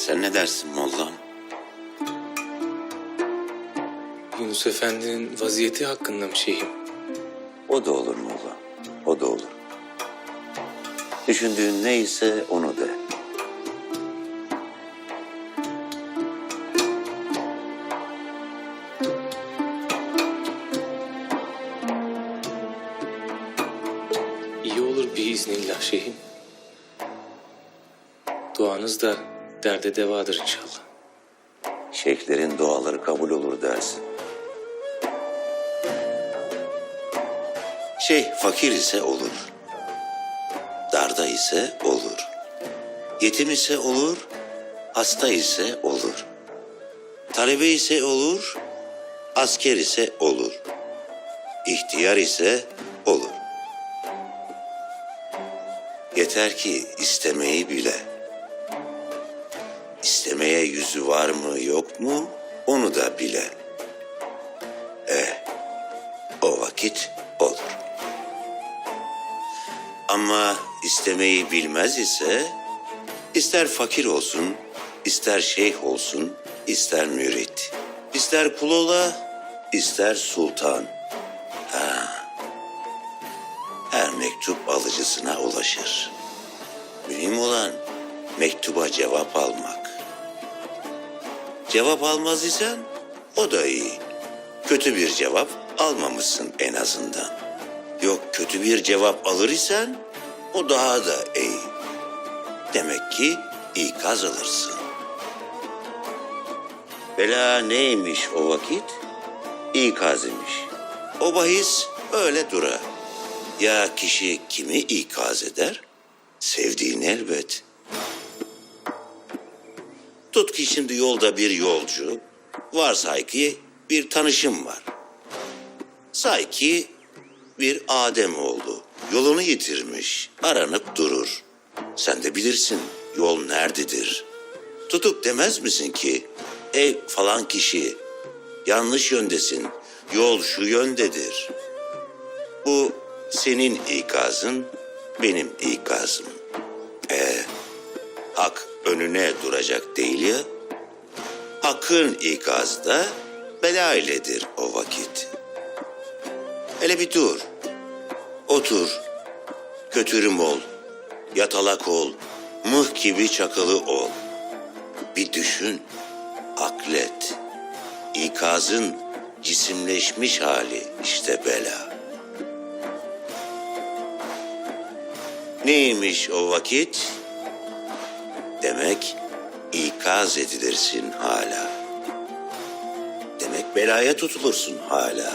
Sen ne dersin Mollam? Yunus Efendi'nin vaziyeti hakkında mı şeyhim? O da olur Molla. O da olur. Düşündüğün neyse onu de. İyi olur biiznillah şeyhim. Duanız da derde devadır inşallah. Şeyhlerin duaları kabul olur dersin. Şeyh fakir ise olur. Darda ise olur. Yetim ise olur. Hasta ise olur. Talebe ise olur. Asker ise olur. İhtiyar ise olur. Yeter ki istemeyi bile. Var mı yok mu onu da bile. Eh, o vakit olur. Ama istemeyi bilmez ise ister fakir olsun, ister şeyh olsun, ister mürit, ister kul ola, ister sultan. Ha. Her mektup alıcısına ulaşır. Mühim olan mektuba cevap almak. Cevap almaz isen o da iyi. Kötü bir cevap almamışsın en azından. Yok kötü bir cevap alır isen o daha da iyi. Demek ki ikaz alırsın. Bela neymiş o vakit? İkaz imiş. O bahis öyle dura. Ya kişi kimi ikaz eder? Sevdiğini elbet. Tut ki şimdi yolda bir yolcu, varsay ki bir tanışım var. Say ki bir Adem oldu, yolunu yitirmiş, aranıp durur. Sen de bilirsin yol nerededir. Tutup demez misin ki, ey falan kişi, yanlış yöndesin, yol şu yöndedir. Bu senin ikazın, benim ikazım. Hak önüne duracak değil ya. Hakkın ikazı da bela iledir o vakit. Hele bir dur. Otur. Kötürüm ol. Yatalak ol. Mıh gibi çakılı ol. Bir düşün. Aklet. İkazın cisimleşmiş hali işte bela. Neymiş o vakit? Demek ikaz edilirsin hala. Demek belaya tutulursun hala.